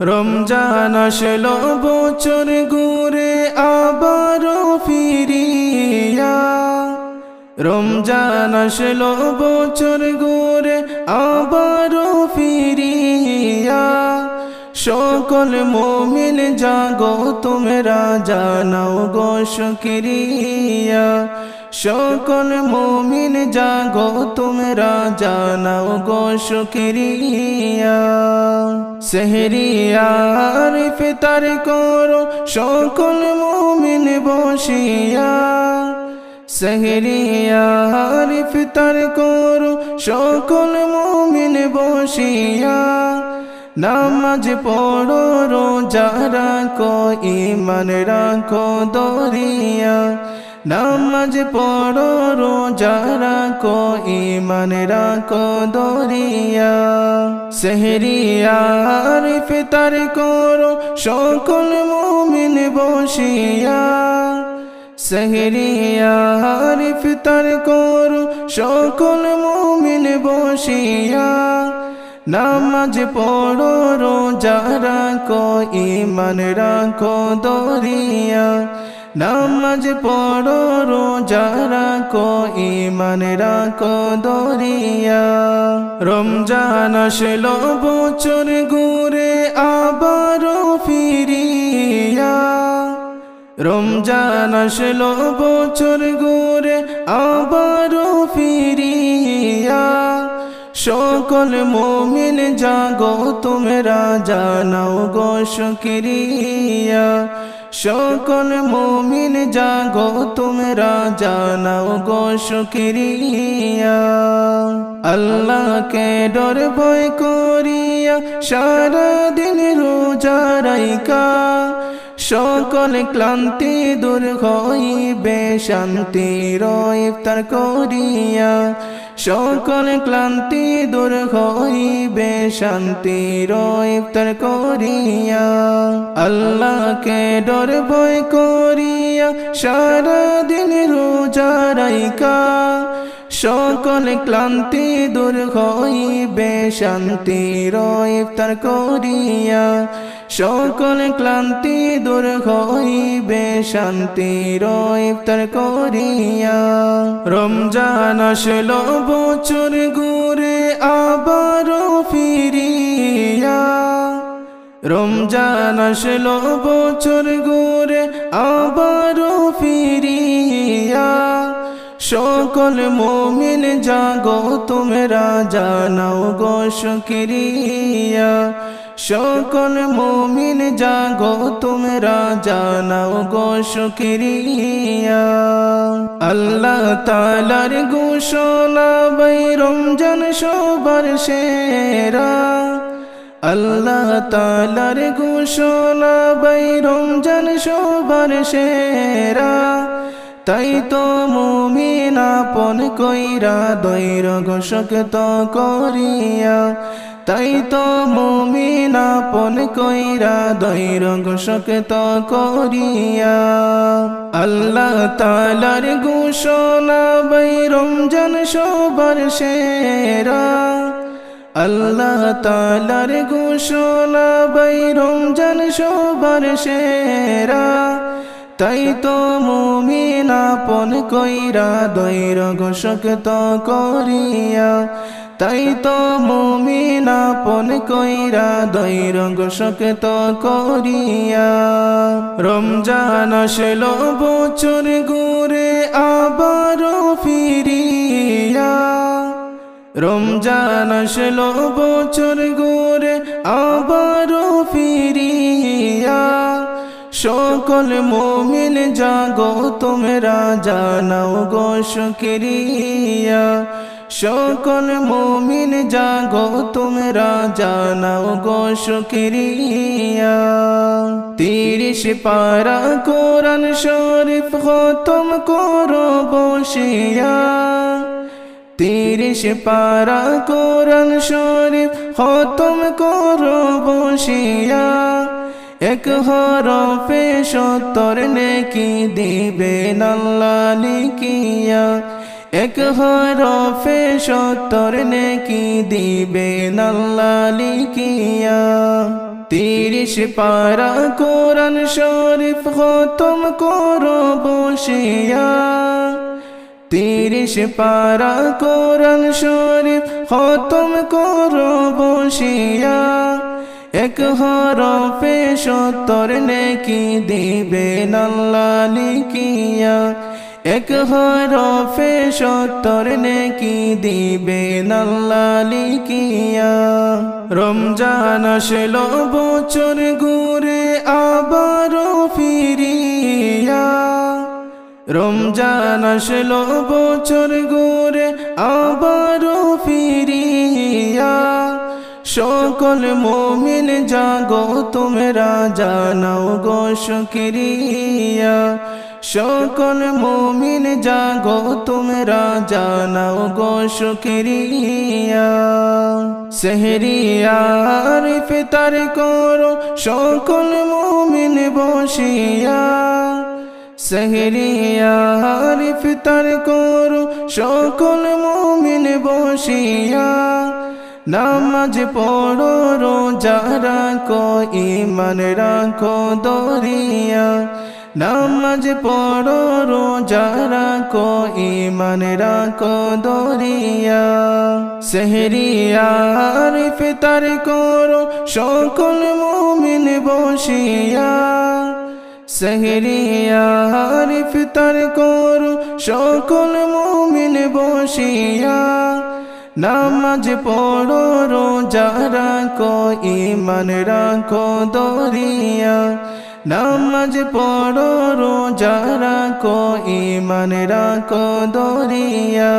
রমজান আসলো, বছর ঘুরে আবারও ফিরিয়া। রমজান আসলো, বছর ঘুরে আবারও ফিরিয়া। সকল মোমিন, জাগো তোমরা জানাও গো শুকরিয়া। সকল মোমিন জাগো, তোমরা জানাও গো শুকরিয়া। সেহরিয়ার ফিতার করো, সকল মোমিন বসিয়া। সেহরিয়ার ফিতার করো, সকল মোমিন বসিয়া। নামাজ পড়ো, রোজা রাখো ইমান রাখো, দরিয়া। নামাজ পড়ো, রোজা রাখো ইমান রাখো দরিয়া। সেহরিয়ার ফিতার করো, সকল মুমিন বসিয়া। সেহরিয়ার ফিতার করো, সকল মুমিন বসিয়া। নামাজ পড়ো, রোজা রাখো ইমান রাখো দরিয়া। নামাজ পড়ো, রোজা রাখো ইমান রাখো দরিয়া। রমজান আসলো, বছর ঘুরে আবারও ফিরিয়া। রমজান আসলো, বছর ঘুরে আবারও ফিরিয়া। সকল মোমিন, জাগো তোমরা, জানাও গো শুকরিয়া। সকল মোমিন জাগো, তোমরা জানাও গো শুকরিয়া। আল্লাহকে ডর ভয় করিয়া সারা দিন রোজা সকল ক্লান্তি দূর হইবে, শান্তির ইফতার করিয়া। সকল ক্লান্তি দূর হইবে শান্তির ইফতার করিয়া। আল্লাহকে ডর ভয় করিয়া সারা দিন রোজা সকল ক্লান্তি দূর হইবে শান্তির ইফতার করিয়া। সকল ক্লান্তি দূর হইবে শান্তির ইফতার করিয়া। রমজান আসলো, বছর ঘুরে আবারও ফিরিয়া। রমজান আসলো, বছর ঘুরে আবারও ফিরিয়া। সকল মোমিন, জাগো তোমরা জানাও গো শুকরিয়া। সকল মোমিন জাগো, তোমরা জানাও গো শুকরিয়া। আল্লাহ তালার ঘোষণা বাই রমজান সবার সেরা। আল্লাহ তালার ঘোষণা বাই রমজান সবার সেরা। তাই তো মুমিন আপন কইরা দৈর ঘোষক তো করিয়া। তাই তো মুমিন আপন কইরা দৈর ঘোষক তো করিয়া আল্লাহ তালার ঘোষণা বাই রমজান সবার সেরা। আল্লাহ তালার ঘোষণা বাই রমজান সবার সেরা। তাই তো মুমিন আপন কইরা দৈর ঘোষক তো করিয়া তাই তো মুমিন আপন কইরা দৈর ঘোষক তো করিয়া। রমজান আসলো, বছর ঘুরে আবার ফিরিয়া। রমজান আসলো, বছর ঘুরে আবার ফিরিয়া। সকল মোমিন জাগো, তোমরা জানাও গো শুকরিয়া। সকল মোমিন, জাগো তোমরা জানাও গো শুকরিয়া। তিরিশ পারা কোরআন শরীফ খতম করো বসিয়া তিরিশ পারা কোরআন শরীফ খতম করো বসিয়া এক হরফে সত্তর নেকি দিবে নাল্লা লিখিয়া। এক হরফে সত্তর নেকি দিবে নাল্লা লিখিয়া। তিরিশ পারা কোরআন শরীফ খতম করো বসিয়া তিরিশ পারা কোরআন শরীফ খতম করো বসিয়া এক হরফে সত্তর নেকি দিবে নাল্লা লিখিয়া। এক হরফে সত্তর নেকি দিবে নাল্লা লিখিয়া রমজান আসলো, বছর ঘুরে আবারও ফিরিয়া। রমজান আসলো, বছর ঘুরে আবারও ফিরিয়া। সকল মোমিন, জাগো তোমরা জানাও গো শুক্রিয়া। সকল মোমিন জাগো তোমরা জানাও গো শুক্রিয়া সেহরিয়ার ফিতার করো, সকল মোমিন বসিয়া। সেহরিয়ার ফিতার করো, সকল মোমিন বসিয়া। নামাজ পড়ো, রোজা রাখো ইমান রাখো দরিয়া। নামাজ পড়ো, রোজা রাখো ইমান রাখো দরিয়া। সেহরিয়ার ফিতার করো, সকল মুমিন বসিয়া। সেহরিয়ার ফিতার করো, সকল মুমিন বসিয়া। নামাজ পড়ো, রোজা রাখো ইমান রাখো দরিয়া। নামাজ পড়ো, রোজা রাখো ইমান রাখো দরিয়া।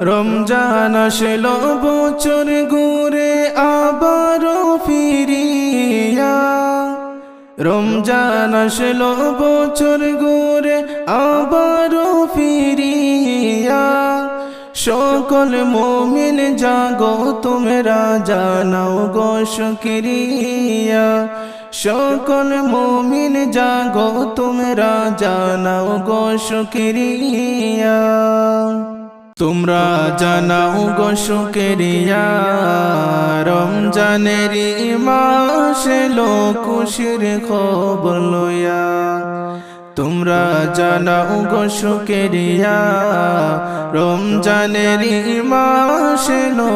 রমজান আসলো, বছর ঘুরে আবারও ফিরিয়া। রমজান আসলো, বছর ঘুরে আবারও ফিরিয়া। সকল মোমিন জাগো, তোমরা জানাও গো শুক্রিয়া। সকল মোমিন জাগো, তোমরা জানাও গো শুক্রিয়া। তোমরা জানাও গো শুক্রিয়া। রমজানের মাস লো খুশির খবর তোমরা জানাও গো শুক্রিয়া। রমজানের মাস লো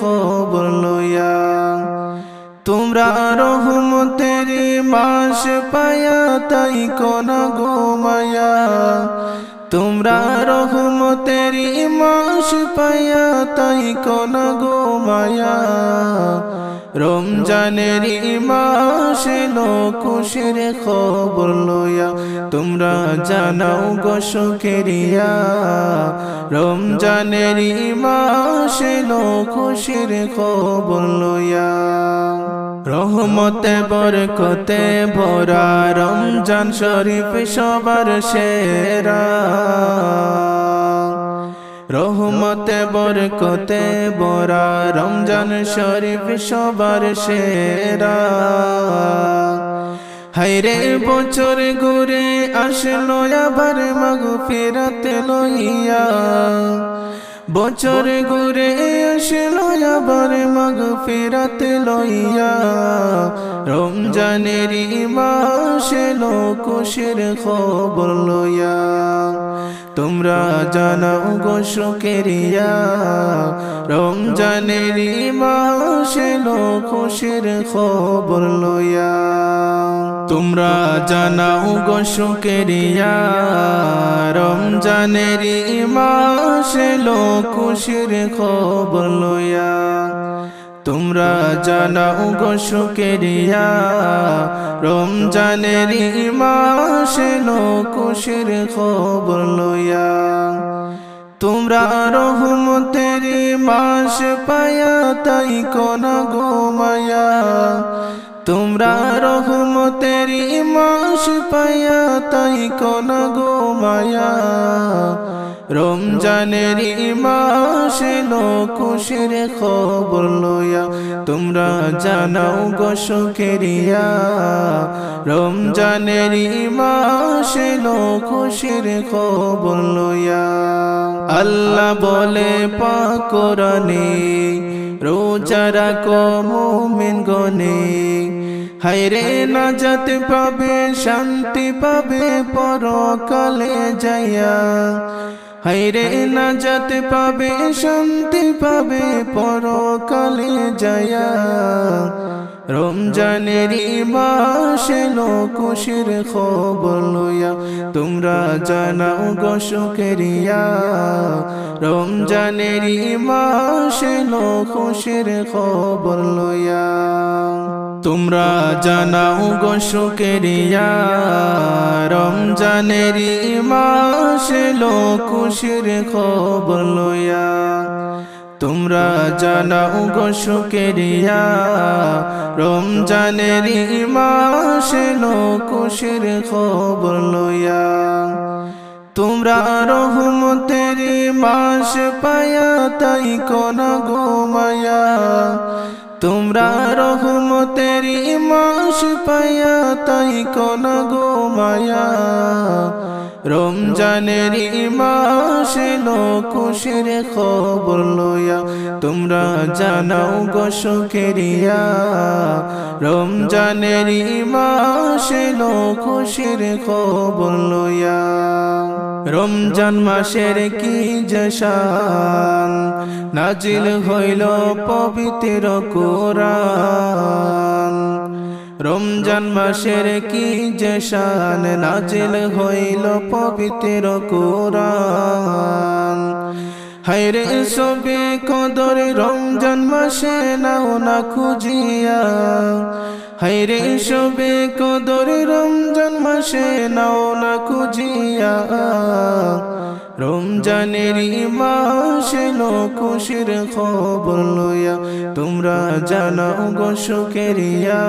খবর লয়া তোমরা রহমতের মাস পায়া তাই কোন গোমায়া তোমরা রহমতের মাস পায়া তাই কোন গোমায়া রমজানের মাস খুশির খবর লয়া তোমরা জানাও গো শুকরিয়া রমজানের মাস খুশির খবর লয়া রহমতে বরকতে ভরা রমজান শরীফ সবার সেরা। রহমতে বরকতে বরা, রমজান শরীফ সবার সেরা। হাইরে বছর ঘুরে আসলো আবার মাগ ফেরাতে লইয়া। বছর ঘুরে আসলো আবার মাগ ফেরাতে লইয়া। রমজানের মাসে খুশির খবর লইয়া। তোমরা জানাও গো শুকরিয়া রমজানের মাসে খুশির খবর লইয়া। তোমরা জানাও গো শুকরিয়া রমজানের মাসে খুশির খবর লইয়া। তোমরা জানাও গো শুকরিয়া রমজানের মাসে খুশির খবর লইয়া। তোমরা রহমতের মাস পায়া তাই কোন গোমায়া তোমরা রহমতের মাস পায়া তাই কোন গোমায়া রমজানের মাস খুশির খবর লইয়া, তোমরা জানাও গো সুখেরিয়া রমজানের মাস খুশির খবর লইয়া। আল্লাহ বলে পাকরানে রোজা রাখো মুমিন গনে হায়রে যাতে পাবে, শান্তি পাবে পরকালে যাইয়া। হাইরে না যাতে পাবে, শান্তি পাবে পরকালে যাইয়া। রমজানের মাস এলো খুশির খবর লইয়া। তোমরা জানাও গো সুখেরিয়া রমজানের মাস এলো খুশির খবর লইয়া। তোমরা জানাও গো সুখেরিয়া রমজানের মাস এলো খুশির খবর লইয়া। তোমরা জানাও গো সুকেরিয়া রমজানের মাস এলো খুশির খবর লইয়া। তোমরা রহমতের মাস পায়া তাই কোন গোমায়া তোমরা রহমতের মাস পায়া তাই কোন গোমায়া রমজানের মাস খুশির খবর লইয়া, তোমরা জানাও গো সুখেরিয়া রমজানের মাস খুশির খবর লইয়া, রমজান মাসের কি জশান নাজিল হইল পবিত্র কোরআন। রমজান মাসের কি জশান নাজিল হইল পবিত্র কোরআন। হায়রে সবে কদর রমজান মাসে নাও না খুঁজিয়া। হায়রে সবে কদর রমজান মাসে নাও না খুঁজিয়া। রমজানের মাস এলো খুশির খবর লইয়া। তোমরা জানাও গো সুখেরিয়া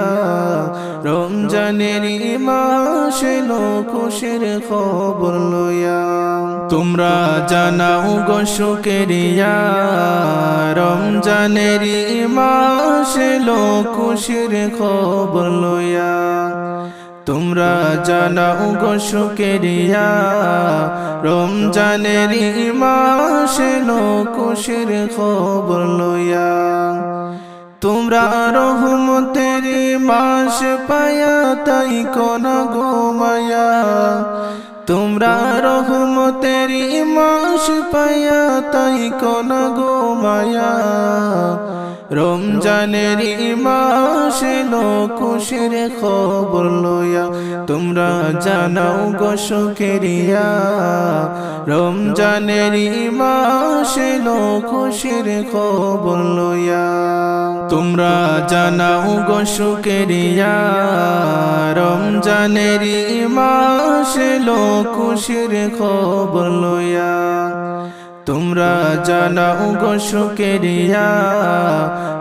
রমজানের মাস এলো খুশির খবর লইয়া। তোমরা জানাও গো সুখেরিয়া রমজানের মাস এলো খুশির খবর লইয়া। তোমরা জানাও গো সুকেরিয়া রমজানের মাস এলো খুশির খবর লইয়া। তোমরা রহমতের মাস পায়া তাই কোন গোমায়া তোমরা রহমতের মাস পায়া তাই কোন গোমায়া রমজানের মাস খুশির খবর লইয়া, তোমরা জানাও গো সুখেরিয়া রমজানের মাস খুশির খবর লইয়া, তোমরা জানাও গো সুখেরিয়া রমজানের মাস খুশির খবর লইয়া তোমরা জানাও গো সুকেরিয়া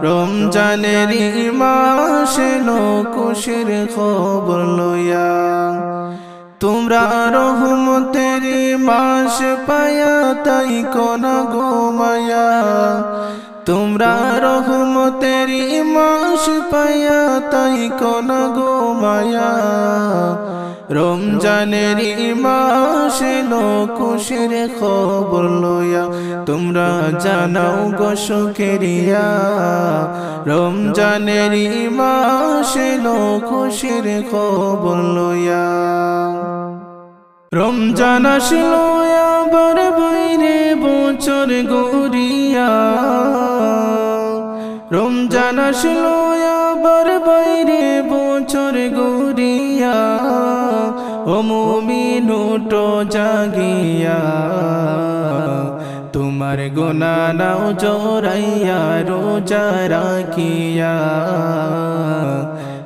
রমজানের মাস এলো খুশির খবর লইয়া। তোমরা রহমতের মাস পায়া তাই কোন গোমায়া তোমরা রহমতের মাস পায়া তাই কোন গোমায়া রমজানের মাস এলো খুশির খবর লইয়া, তোমরা জানাও গো সুখেরিয়া রমজানের মাস এলো খুশির খবর লইয়া। রমজান আসলো আবার বাইরে বছর গড়িয়া। রমজান আসলো আবার বাইরে বছর গড়িয়া। ও জাগিয়া। তোমার গোনা নাও জোরাইয়া, রোজা রাখিয়া।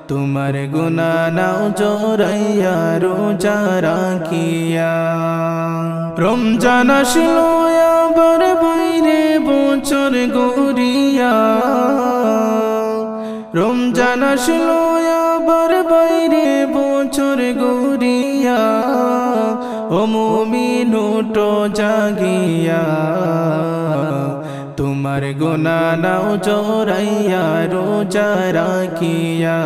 তোমার গুনা নাও জোরাইয়া, রোজা রাখিয়া। রমজান আসলো, আবার বাইরে বছর গড়িয়া। রমজান আসলো, আবার বাইরে বছর গড়িয়া। নুটো জাগিয়া, তোমার গোনা নাও জোরাইয়া রোজা রাখিয়া।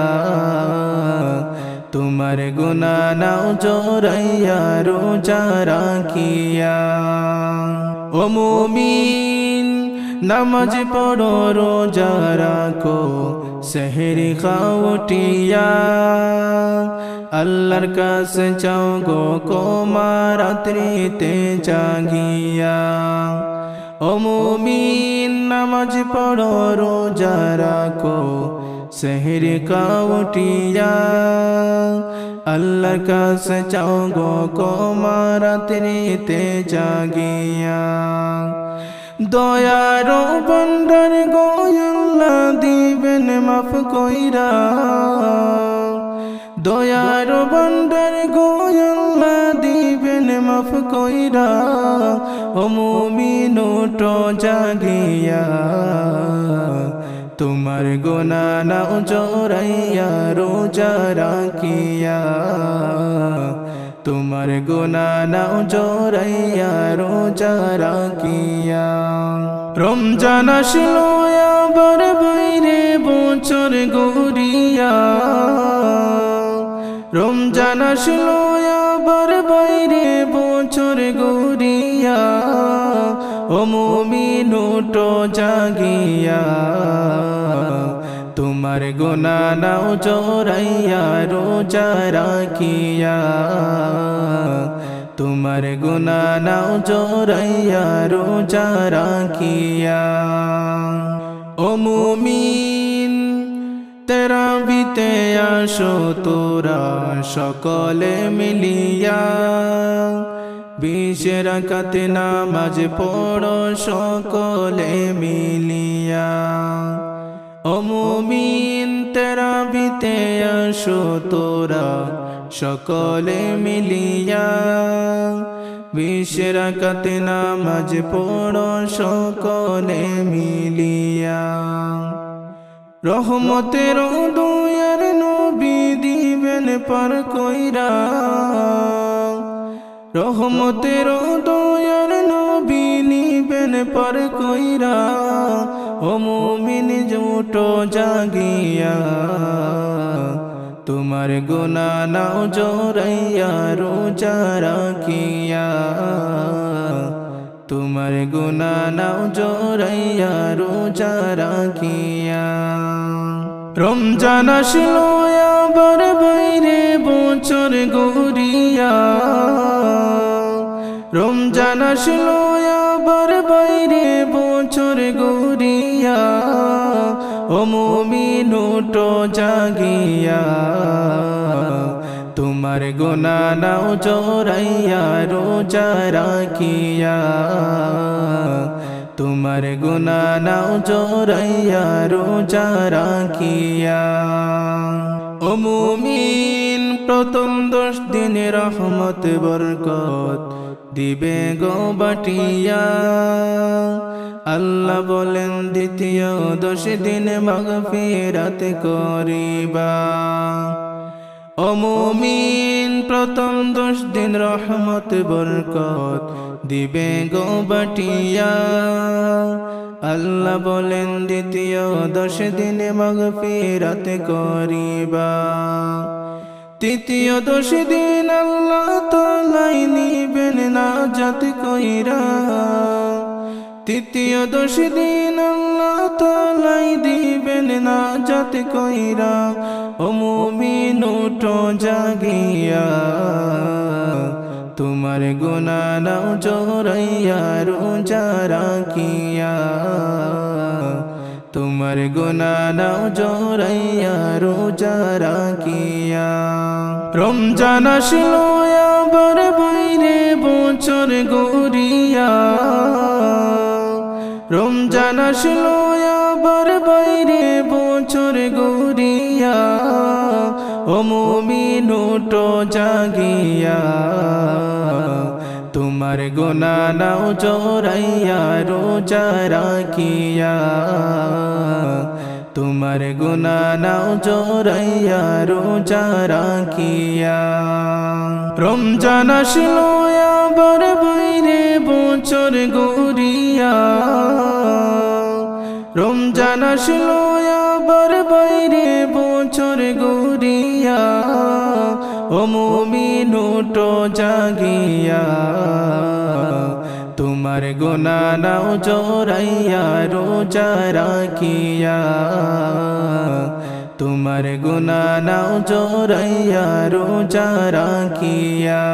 তোমার গুনা নাও জোরাইয়া রোজা রাখিয়া। ও মুমিন, নামাজ পড়ো, রোজা রাখো। সেহরি খাওটিয়া আল্লাহর কাছে চাও গো কোমা রাত্রিতে জাগিয়া ও মুমিন নামাজ পড়ো রোজা রাখো শহর কাউটিয়া আল্লাহর কাছে চাও গো কোমারাত্রিতে জাগিয়া দয়ার বন্ডার গোয়াল্লা দিবেন মাফ কইরা। দয়ার বন্ডার গোয়াল্লা দিবেন মাফ কইরা। ও মুমিনুটো জাগিয়া, তোমার গোনা নাও জোরাইয়া, রোজা রাখিয়া। তোমার গোনা নাও জোরাইয়া, রোজা রাখিয়া। রমজান আসলো, আবার বাইরে বছর গড়িয়া। রমজান আসলো, আবার বাইরে বছর গড়িয়া। ও মুমিনুটো জাগিয়া। তোমার গোনা নাও জোরাইয়া রোজা রাখিয়া। তোমার গোনা নাও জোরাইয়া রোজা রাখিয়া। ও মুমিন, তেরা বিতে আসো, তোরা সকলে মিলিয়া। বিশের কাতে নামাজ পড়ো, সকলে মিলিয়া। ও মুমিন, তেরা বিতে আসো তোরা, সকলে মিলিয়া। বিশের কাতে নামাজ পড়ো, সকলে মিলিয়া। রহমতের দুয়ার নবী দিবেন পার কইরা। রহমতের দয়ার নবী নিবেন পর কইরা। মুমিন জুটো জাগিয়া, তোমার গুনা নাও জোরাইয়া, রোজা রাখিয়া, তোমার গুনা নাও জোরাইয়া, রোজা রাখিয়া। রমজান আসলো, আবার বাইরে বছর গড়িয়া। রমজান আসলো, আবার বাইরে বছর গড়িয়া। ও মুমিনুটো জাগিয়া, তোমার গোনা নাও জোরাইয়া রোজা রাখিয়া। তোমার গুনা নাও জোরাইয়া রোজা রাখিয়া। ও মুমিন, প্রথম দশ দিন রহমত, বরকত। দিবে গো বাটিয়া। আল্লাহ বলেন দ্বিতীয় দশ দিন মাগফিরাত করিবা। ও মুমিন, প্রথম দশ দিন রহমত, বরকত দিবে গো বাটিয়া। আল্লাহ বলেন দ্বিতীয় দশ দিন দিনে মাগফিরাত করিবা। তৃতীয় দশ দিন আল্লাহ তালাই নিবেন না জাত কইরা। তৃতীয় দশ দিন আল্লাহ তালাই দিবেন না জাত কইরা। ও মুমিন, উঠো জাগিয়া। তোমার গুনা নাও জোরাইয়া রোজা রাখিয়া। তোমার গুনা নাও জোরাইয়া, রোজা রাখিয়া। রমজান আসলো, আবার বাইরে বছর গড়িয়া। রমজান আসলো, আবার বাইরে বছর গড়িয়া। ও মুমিনুটো জাগিয়া। তোমার গোনা নাও জোরাইয়া রোজা রাখিয়া। তোমার গুনা নাও জোরাইয়া রোজা রাখিয়া। রমজান আসলো, আবার বাইরে বছর গড়িয়া। রমজান আসলো, আবার বাইরে বছর গড়িয়া। ও উঠো জাগিয়া তোমার গোনা নাও জোরাইয়া রোজা রাখিয়া। তোমার গোনা নাও জোরাইয়া রোজা রাখিয়া।